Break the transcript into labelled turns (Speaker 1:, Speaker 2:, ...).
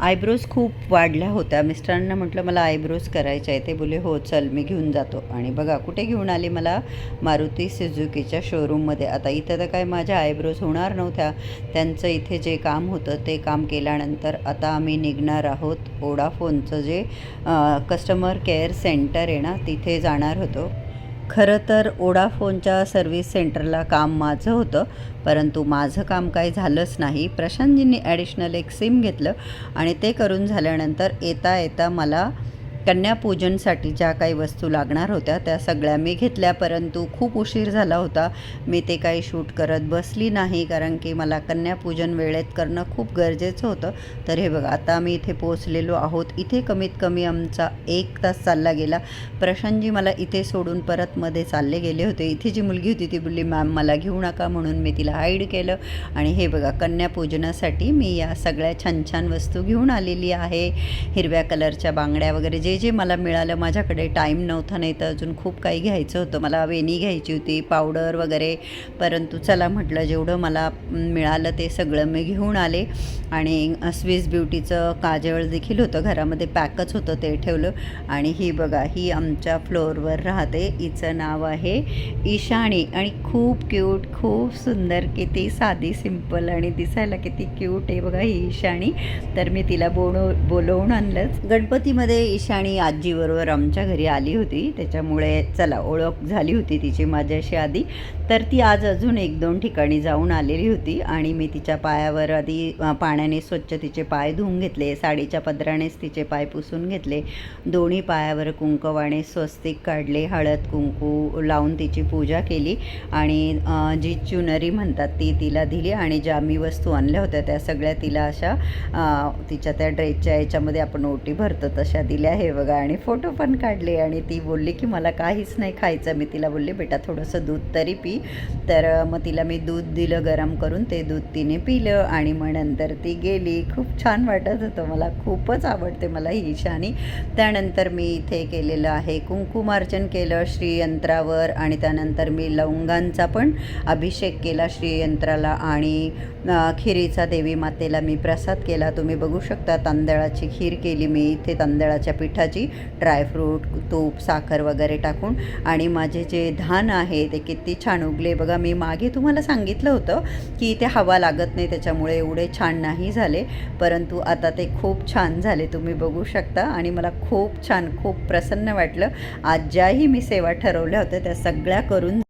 Speaker 1: Eyebrows खूप वाढल्या होत्या. मिस्टरांना म्हटलं मला आयब्रोज करायचे आहे. ते बोले हो चल मी घेऊन जातो. आणि बघा कुठे घेऊन आली मला? मारुती सुझुकीच्या शोरूममध्ये आता इथं तर काय माझ्या आयब्रोज होणार नव्हत्या. त्यांचं इथे जे काम होतं ते काम केल्यानंतर आता आम्ही निघणार आहोत. ओडाफोनचं जे कस्टमर केअर सेंटर आहे ना तिथे जाणार होतो. खरं तर ओडाफोनच्या सर्व्हिस सेंटरला काम माझं होतं परंतु माझं काम काही झालंच नाही. प्रशांतजींनी ॲडिशनल एक सिम घेतलं आणि ते करून झाल्यानंतर येता येता मला कन्यापूजनसाठी ज्या काही वस्तू लागणार होत्या त्या सगळ्या मी घेतल्या परंतु खूप उशीर झाला होता. मी ते काही शूट करत बसली नाही कारण की मला कन्यापूजन वेळेत करणं खूप गरजेचं होतं. तर हे बघा आता आम्ही इथे पोचलेलो आहोत. इथे कमीत कमी आमचा एक तास चालला गेला. प्रशांतजी मला इथे सोडून परत मध्ये चालले गेले होते. इथे जी मुलगी होती ती बोलली मॅम मला घेऊ नका म्हणून मी तिला हाईड केलं. आणि हे बघा कन्यापूजनासाठी मी या सगळ्या छान छान वस्तू घेऊन आलेली आहे. हिरव्या कलरच्या बांगड्या वगैरे जे जे मला मिळालं माझ्याकडे टाईम नव्हता नाही तर अजून खूप काही घ्यायचं होतं. मला वेणी घ्यायची होती पावडर वगैरे. परंतु चला म्हटलं जेवढं मला मिळालं ते सगळं मी घेऊन आले. आणि स्विस ब्युटीचं काजळ देखील होतं घरामध्ये पॅकच होतं ते ठेवलं. आणि ही बघा ही आमच्या फ्लोअरवर राहते. हिचं नाव आहे ईशाणी आणि खूप क्यूट खूप सुंदर किती साधी सिंपल आणि दिसायला किती क्यूट आहे बघा ही ईशाणी तर मी तिला बोलव बोलवून आणलंच. गणपतीमध्ये ईशाणी आजीबरोबर आमच्या घरी आली होती. त्याच्यामुळे चला ओळख झाली होती तिची माझ्याशी आधी. तर ती आज अजून एक दोन ठिकाणी जाऊन आलेली होती आणि मी तिच्या पायावर आधी पाण्याने स्वच्छ तिचे पाय धुवून घेतले साडीच्या पदरानेच तिचे पाय पुसून घेतले दोन्ही पायावर कुंकवाने स्वस्तिक काढले हळद कुंकू लावून तिची पूजा केली आणि जी चुनरी म्हणतात ती तिला दिली आणि ज्या मी वस्तू आणल्या होत्या त्या सगळ्या तिला अशा तिच्या त्या ड्रेसच्या याच्यामध्ये आपण ओटी भरतो तशा दिल्या हे बघा. आणि फोटो पण काढले आणि ती बोलली की मला काहीच नाही खायचं. मी तिला बोलले बेटा थोडंसं दूध तरी पी. तर मग तिला मी दूध दिलं गरम करून ते दूध तिने पिलं आणि मग नंतर ती गेली. खूप छान वाटत होतं. मला खूपच आवडते मला ही ईशानी त्यानंतर मी इथे केलेलं आहे कुंकुमार्चन केलं श्रीयंत्रावर आणि त्यानंतर मी लवंगांचा पण अभिषेक केला श्रीयंत्राला आणि खिरीचा देवी मातेला मी प्रसाद केला. तुम्ही बघू शकता तांदळाची खीर केली मी. इथे तांदळाच्या पिठाची ड्रायफ्रूट तूप साखर वगैरे टाकून. आणि माझे जे धान आहे ते किती छान उगले. बघा मी मागे तुम्हाला सांगितलं होतं की इथे हवा लागत नाही त्याच्यामुळे एवढे छान नाही झाले. परंतु आता ते खूप छान झाले तुम्ही बघू शकता. आणि मला खूप छान खूप प्रसन्न वाटलं. आज ज्याही मी सेवा ठरवल्या होत्या त्या सगळ्या करून